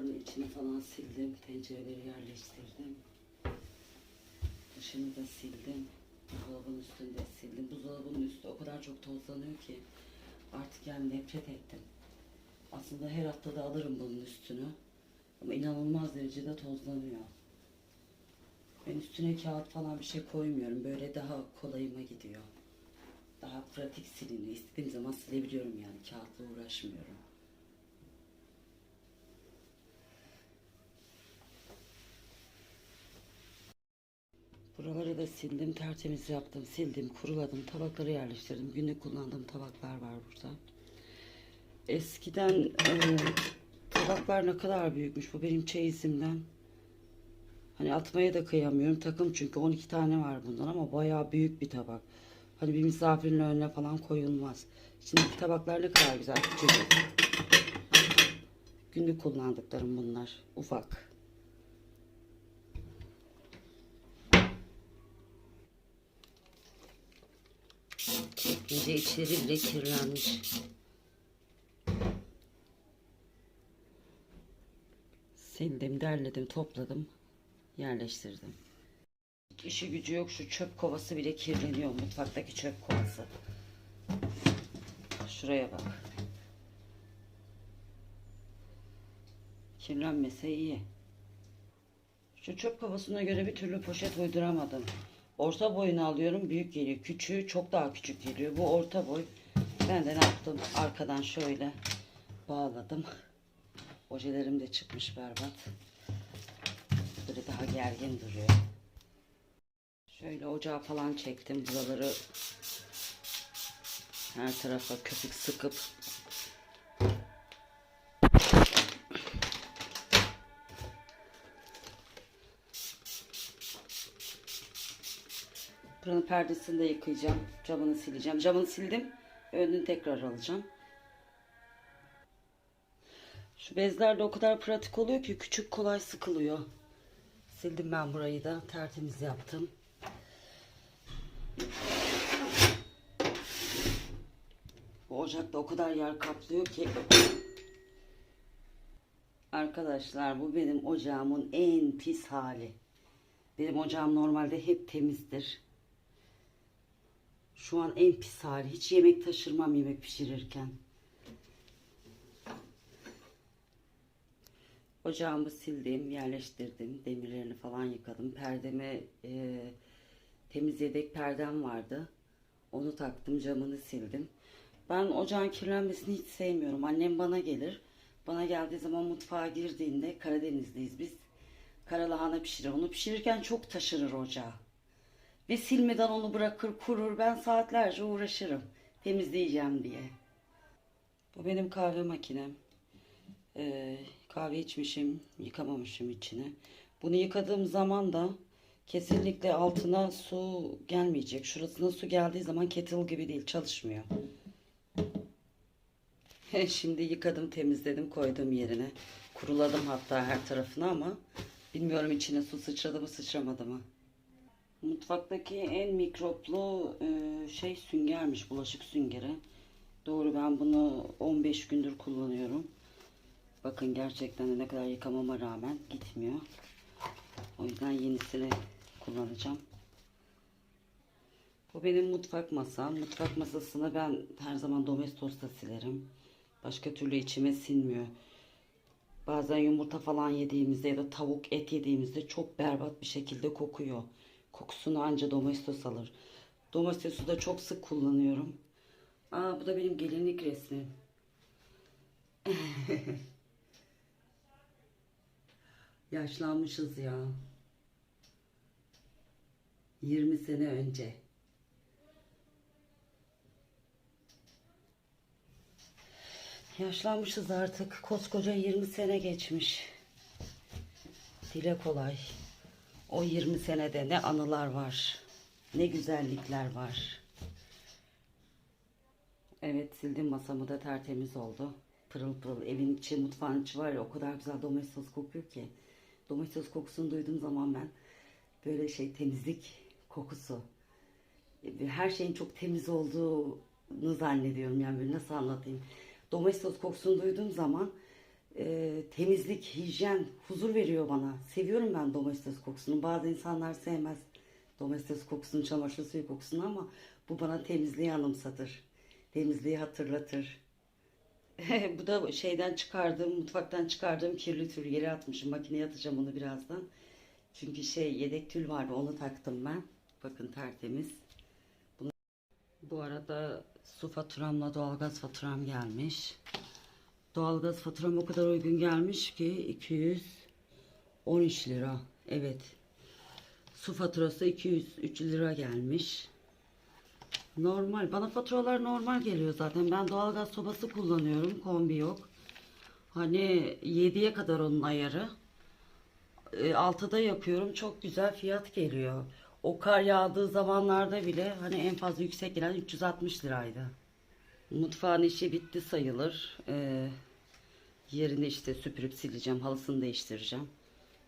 Dolapların içini falan sildim. Tencereleri yerleştirdim. Dışını da sildim. Buzdolabının üstünü de sildim. Buzdolabının üstü o kadar çok tozlanıyor ki artık yani nefret ettim. Aslında her hafta da alırım bunun üstünü. Ama inanılmaz derecede tozlanıyor. Ben üstüne kağıt falan bir şey koymuyorum. Böyle daha kolayıma gidiyor. Daha pratik siliniyor. İstediğim zaman silebiliyorum yani. Kağıtla uğraşmıyorum. Buraları da sildim, tertemiz yaptım, sildim, kuruladım, tabakları yerleştirdim. Günlük kullandığım tabaklar var burada. Eskiden e, tabaklar ne kadar büyükmüş bu benim çeyizimden. Hani atmaya da kıyamıyorum. Takım çünkü 12 tane var bundan ama bayağı büyük bir tabak. Hani bir misafirin önüne falan koyulmaz. İçindeki tabaklar ne kadar güzel küçücük. Günlük kullandıklarım bunlar. Ufak. Gece içleri bile kirlenmiş. Sildim, derledim, topladım, yerleştirdim. İşi gücü yok şu çöp kovası bile kirleniyor mutfaktaki çöp kovası. Şuraya bak. Kirlenmese iyi. Şu çöp kovasına göre bir türlü poşet uyduramadım. Orta boyunu alıyorum büyük geliyor. Küçüğü çok daha küçük geliyor. Bu orta boy. Ben de ne yaptım? Arkadan şöyle bağladım. Ojelerim de çıkmış berbat. Böyle daha gergin duruyor. Şöyle ocağı falan çektim. Buraları her tarafa köpük sıkıp perdesini de yıkayacağım. Camını sileceğim. Camını sildim. Önünü tekrar alacağım. Şu bezler de o kadar pratik oluyor ki küçük kolay sıkılıyor. Sildim ben burayı da. Tertemiz yaptım. Bu ocakta o kadar yer kaplıyor ki. Arkadaşlar bu benim ocağımın en pis hali. Benim ocağım normalde hep temizdir. Şu an en pis hali. Hiç yemek taşırmam yemek pişirirken. Ocağımı sildim, yerleştirdim. Demirlerini falan yıkadım. Perdeme e, temiz yedek perdem vardı. Onu taktım, camını sildim. Ben ocağın kirlenmesini hiç sevmiyorum. Annem bana gelir. Bana geldiği zaman mutfağa girdiğinde Karadenizliyiz biz. Karalahana pişirir. Onu pişirirken çok taşırır ocağı. Ve silmeden onu bırakır kurur. Ben saatlerce uğraşırım. Temizleyeceğim diye. Bu benim kahve makinem. Ee, kahve içmişim, yıkamamışım içine. Bunu yıkadığım zaman da kesinlikle altına su gelmeyecek. Şurasına su geldiği zaman kettle gibi değil, çalışmıyor. Şimdi yıkadım, temizledim, koydum yerine. Kuruladım hatta her tarafına ama bilmiyorum içine su sıçradı mı sıçramadı mı. Mutfaktaki en mikroplu e, şey süngermiş, bulaşık süngeri. Doğru ben bunu 15 gündür kullanıyorum. Bakın gerçekten de ne kadar yıkamama rağmen gitmiyor. O yüzden yenisini kullanacağım. Bu benim mutfak masam. Mutfak masasını ben her zaman domestosla silerim. Başka türlü içime sinmiyor. Bazen yumurta falan yediğimizde ya da tavuk et yediğimizde çok berbat bir şekilde kokuyor. Kokusunu anca domestos alır. Domestosu da çok sık kullanıyorum. Aa bu da benim gelinlik resmim. Yaşlanmışız ya. 20 sene önce. Yaşlanmışız artık. Koskoca 20 sene geçmiş. Dile kolay. O 20 senede ne anılar var. Ne güzellikler var. Evet sildim masamı da tertemiz oldu. Pırıl pırıl evin içi mutfağın içi var ya o kadar güzel domestos kokuyor ki. Domestos kokusunu duyduğum zaman ben böyle şey temizlik kokusu. Her şeyin çok temiz olduğunu zannediyorum yani böyle nasıl anlatayım. Domestos kokusunu duyduğum zaman e, temizlik, hijyen, huzur veriyor bana. Seviyorum ben domestos kokusunu. Bazı insanlar sevmez domestos kokusunu, çamaşır suyu kokusunu ama bu bana temizliği anımsatır. Temizliği hatırlatır. bu da şeyden çıkardığım, mutfaktan çıkardığım kirli tül yere atmışım. Makineye atacağım onu birazdan. Çünkü şey yedek tül vardı onu taktım ben. Bakın tertemiz. Bunu... Bu arada su faturamla doğalgaz faturam gelmiş. Doğalgaz faturam o kadar uygun gelmiş ki 213 lira. Evet. Su faturası 203 lira gelmiş. Normal. Bana faturalar normal geliyor zaten. Ben doğalgaz sobası kullanıyorum. Kombi yok. Hani 7'ye kadar onun ayarı. E, 6'da yapıyorum. Çok güzel fiyat geliyor. O kar yağdığı zamanlarda bile hani en fazla yüksek gelen 360 liraydı. Mutfağın işi bitti sayılır. Ee, yerini işte süpürüp sileceğim. Halısını değiştireceğim.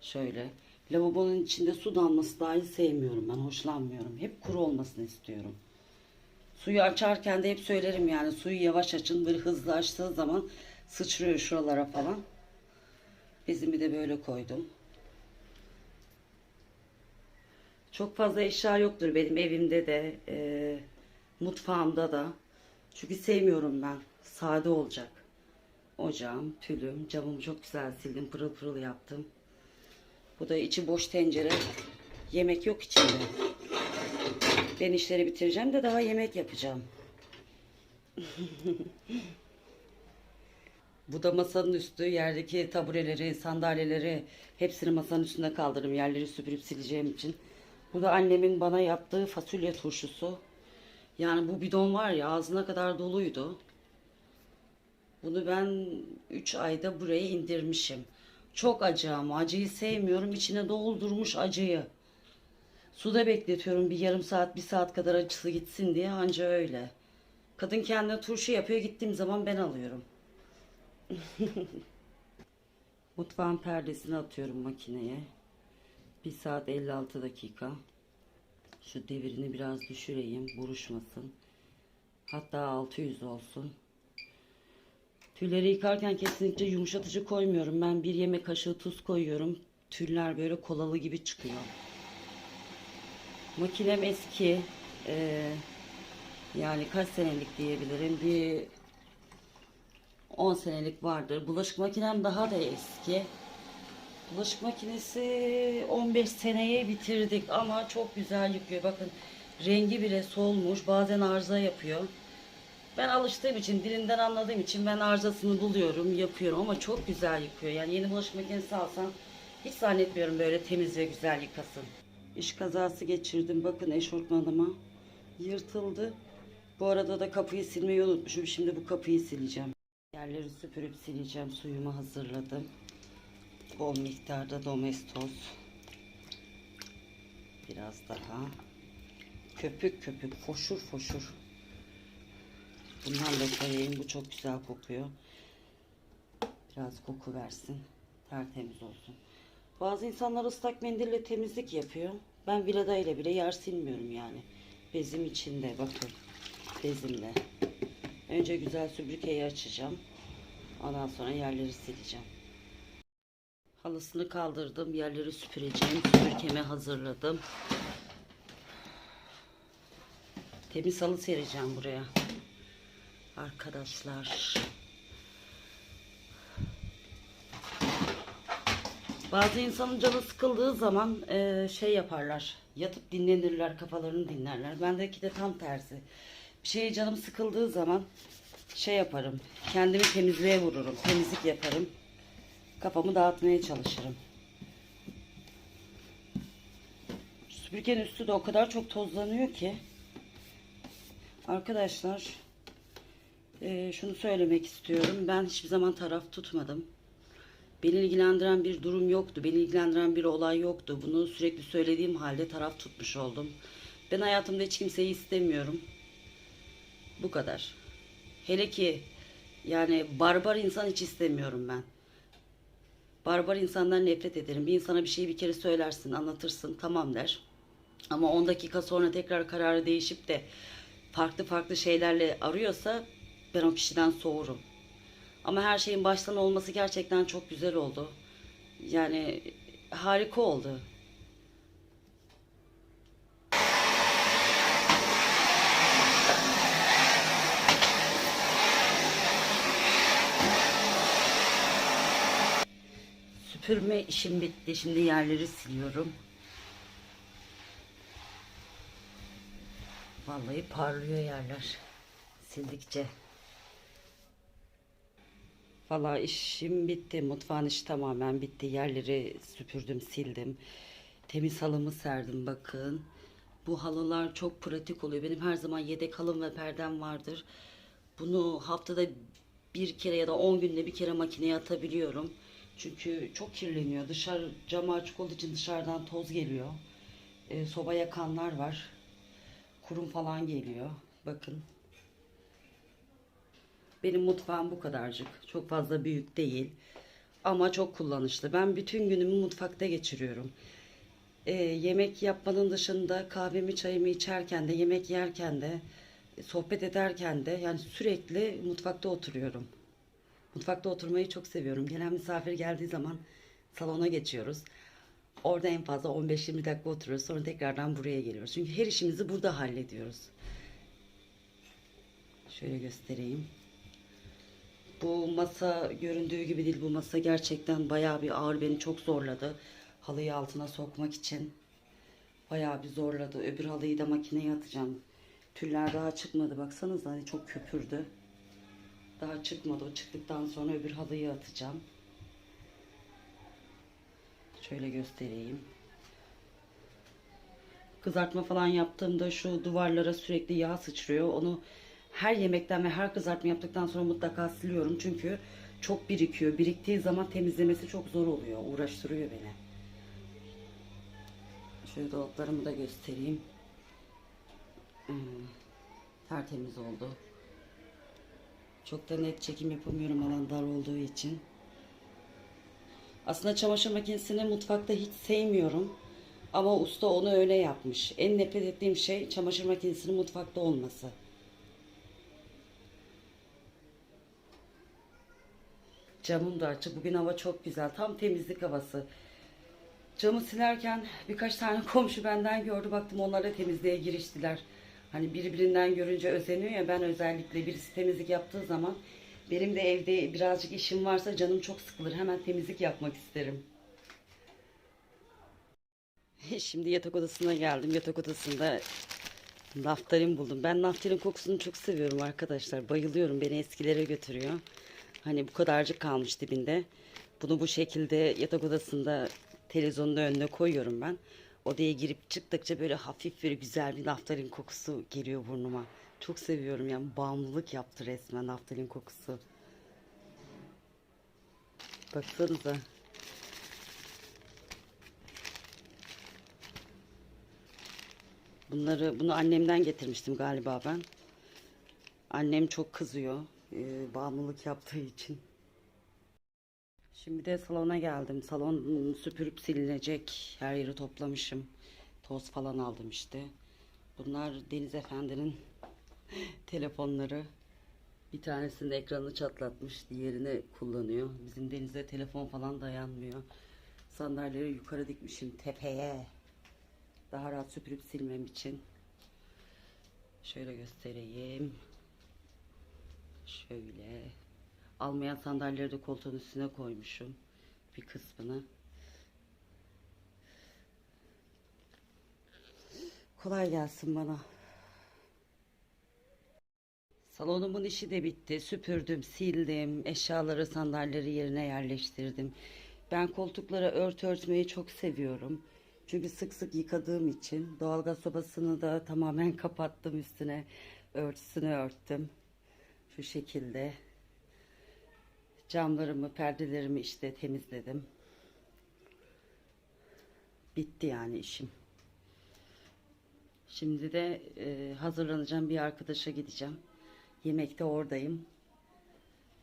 Şöyle. Lavabonun içinde su damlası dahi sevmiyorum ben. Hoşlanmıyorum. Hep kuru olmasını istiyorum. Suyu açarken de hep söylerim yani suyu yavaş açın. Böyle hızlı açtığı zaman sıçrıyor şuralara falan. Bezimi de böyle koydum. Çok fazla eşya yoktur benim evimde de, e, mutfağımda da. Çünkü sevmiyorum ben. Sade olacak. Ocağım, tülüm, camımı çok güzel sildim, pırıl pırıl yaptım. Bu da içi boş tencere. Yemek yok içinde. Ben işleri bitireceğim de daha yemek yapacağım. Bu da masanın üstü. Yerdeki tabureleri, sandalyeleri hepsini masanın üstünde kaldırırım. Yerleri süpürüp sileceğim için. Bu da annemin bana yaptığı fasulye turşusu. Yani bu bidon var ya ağzına kadar doluydu. Bunu ben 3 ayda buraya indirmişim. Çok acı ama acıyı sevmiyorum. İçine doldurmuş acıyı. Suda bekletiyorum bir yarım saat, bir saat kadar acısı gitsin diye anca öyle. Kadın kendine turşu yapıyor. Gittiğim zaman ben alıyorum. Mutfağın perdesini atıyorum makineye. 1 saat 56 dakika. Şu devirini biraz düşüreyim. Buruşmasın. Hatta 600 olsun. Tülleri yıkarken kesinlikle yumuşatıcı koymuyorum. Ben bir yemek kaşığı tuz koyuyorum. Tüller böyle kolalı gibi çıkıyor. Makinem eski. Ee, yani kaç senelik diyebilirim. Bir 10 senelik vardır. Bulaşık makinem daha da eski. Bulaşık makinesi 15 seneye bitirdik ama çok güzel yıkıyor. Bakın rengi bile solmuş. Bazen arıza yapıyor. Ben alıştığım için, dilinden anladığım için ben arızasını buluyorum, yapıyorum ama çok güzel yıkıyor. Yani yeni bulaşık makinesi alsam hiç zannetmiyorum böyle temiz ve güzel yıkasın. İş kazası geçirdim. Bakın eşortmanıma yırtıldı. Bu arada da kapıyı silmeyi unutmuşum. Şimdi bu kapıyı sileceğim. Yerleri süpürüp sileceğim. Suyumu hazırladım. Bol miktarda domestos. Biraz daha. Köpük köpük, foşur foşur. Bundan da koyayım. Bu çok güzel kokuyor. Biraz koku versin. Tertemiz olsun. Bazı insanlar ıslak mendille temizlik yapıyor. Ben vilada ile bile yer silmiyorum yani. Bezim içinde bakın. Bezimle. Önce güzel süpürgeyi açacağım. Ondan sonra yerleri sileceğim. Halısını kaldırdım. Yerleri süpüreceğim. Süpürgemi hazırladım. Temiz halı sereceğim buraya. Arkadaşlar. Bazı insanın canı sıkıldığı zaman e, şey yaparlar. Yatıp dinlenirler, kafalarını dinlerler. Bendeki de tam tersi. Bir şeye canım sıkıldığı zaman şey yaparım. Kendimi temizliğe vururum. Temizlik yaparım. Kafamı dağıtmaya çalışırım. Süpürgenin üstü de o kadar çok tozlanıyor ki. Arkadaşlar e, şunu söylemek istiyorum. Ben hiçbir zaman taraf tutmadım. Beni ilgilendiren bir durum yoktu. Beni ilgilendiren bir olay yoktu. Bunu sürekli söylediğim halde taraf tutmuş oldum. Ben hayatımda hiç kimseyi istemiyorum. Bu kadar. Hele ki yani barbar insan hiç istemiyorum ben. Barbar insandan nefret ederim. Bir insana bir şeyi bir kere söylersin, anlatırsın, tamam der. Ama 10 dakika sonra tekrar kararı değişip de farklı farklı şeylerle arıyorsa ben o kişiden soğurum. Ama her şeyin baştan olması gerçekten çok güzel oldu. Yani harika oldu. Süpürme işim bitti. Şimdi yerleri siliyorum. Vallahi parlıyor yerler. Sildikçe. Vallahi işim bitti. Mutfağın işi tamamen bitti. Yerleri süpürdüm, sildim. Temiz halımı serdim bakın. Bu halılar çok pratik oluyor. Benim her zaman yedek halım ve perdem vardır. Bunu haftada bir kere ya da 10 günde bir kere makineye atabiliyorum. Çünkü çok kirleniyor. Dışarı camı açık olduğu için dışarıdan toz geliyor. E, soba yakanlar var. Kurum falan geliyor. Bakın. Benim mutfağım bu kadarcık. Çok fazla büyük değil. Ama çok kullanışlı. Ben bütün günümü mutfakta geçiriyorum. E, yemek yapmanın dışında kahvemi çayımı içerken de yemek yerken de e, sohbet ederken de yani sürekli mutfakta oturuyorum. Mutfakta oturmayı çok seviyorum. Gelen misafir geldiği zaman salona geçiyoruz. Orada en fazla 15-20 dakika oturuyoruz. Sonra tekrardan buraya geliyoruz. Çünkü her işimizi burada hallediyoruz. Şöyle göstereyim. Bu masa göründüğü gibi değil. Bu masa gerçekten bayağı bir ağır. Beni çok zorladı. Halıyı altına sokmak için. Bayağı bir zorladı. Öbür halıyı da makineye atacağım. Tüller daha çıkmadı. Baksanıza hani çok köpürdü. Daha çıkmadı. O çıktıktan sonra öbür halıyı atacağım. Şöyle göstereyim. Kızartma falan yaptığımda şu duvarlara sürekli yağ sıçrıyor. Onu her yemekten ve her kızartma yaptıktan sonra mutlaka siliyorum. Çünkü çok birikiyor. Biriktiği zaman temizlemesi çok zor oluyor. Uğraştırıyor beni. Şöyle dolaplarımı da göstereyim. Hmm, tertemiz oldu. Çok da net çekim yapamıyorum alan dar olduğu için. Aslında çamaşır makinesini mutfakta hiç sevmiyorum. Ama usta onu öyle yapmış. En nefret ettiğim şey çamaşır makinesinin mutfakta olması. Camım da açık. Bugün hava çok güzel. Tam temizlik havası. Camı silerken birkaç tane komşu benden gördü. Baktım onlar da temizliğe giriştiler. Hani birbirinden görünce özeniyor ya ben özellikle birisi temizlik yaptığı zaman benim de evde birazcık işim varsa canım çok sıkılır. Hemen temizlik yapmak isterim. Şimdi yatak odasına geldim. Yatak odasında naftalin buldum. Ben naftalin kokusunu çok seviyorum arkadaşlar. Bayılıyorum. Beni eskilere götürüyor. Hani bu kadarcık kalmış dibinde. Bunu bu şekilde yatak odasında televizyonun önüne koyuyorum ben. Odaya girip çıktıkça böyle hafif bir güzel bir naftalin kokusu geliyor burnuma. Çok seviyorum yani bağımlılık yaptı resmen naftalin kokusu. Baksanıza. Bunları bunu annemden getirmiştim galiba ben. Annem çok kızıyor e, bağımlılık yaptığı için. Şimdi de salona geldim. Salon süpürüp silinecek. Her yeri toplamışım. Toz falan aldım işte. Bunlar Deniz Efendi'nin telefonları. Bir tanesinin ekranını çatlatmış. Diğerini kullanıyor. Bizim Deniz'e telefon falan dayanmıyor. Sandalyeleri yukarı dikmişim tepeye. Daha rahat süpürüp silmem için. Şöyle göstereyim. Şöyle. Almayan sandalyeleri de koltuğun üstüne koymuşum. Bir kısmını. Kolay gelsin bana. Salonumun işi de bitti. Süpürdüm, sildim. Eşyaları, sandalyeleri yerine yerleştirdim. Ben koltuklara ört örtmeyi çok seviyorum. Çünkü sık sık yıkadığım için doğalgaz sobasını da tamamen kapattım üstüne. Örtüsünü örttüm. Şu şekilde. Camlarımı, perdelerimi işte temizledim. Bitti yani işim. Şimdi de e, hazırlanacağım bir arkadaşa gideceğim. Yemekte oradayım.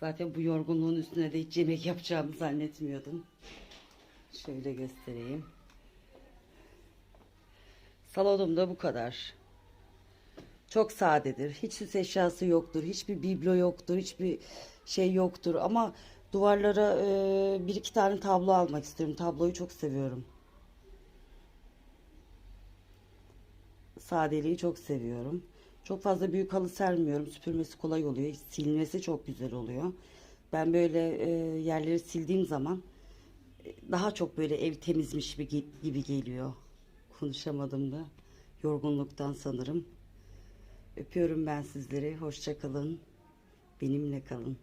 Zaten bu yorgunluğun üstüne de hiç yemek yapacağımı zannetmiyordum. Şöyle göstereyim. Salonum da bu kadar. Çok sadedir. Hiç süs eşyası yoktur. Hiçbir biblo yoktur. Hiçbir şey yoktur ama duvarlara e, bir iki tane tablo almak istiyorum. Tabloyu çok seviyorum. Sadeliği çok seviyorum. Çok fazla büyük halı sermiyorum. Süpürmesi kolay oluyor. Silmesi çok güzel oluyor. Ben böyle e, yerleri sildiğim zaman e, daha çok böyle ev temizmiş gibi, geliyor. Konuşamadım da. Yorgunluktan sanırım. Öpüyorum ben sizleri. Hoşça kalın. Benimle kalın.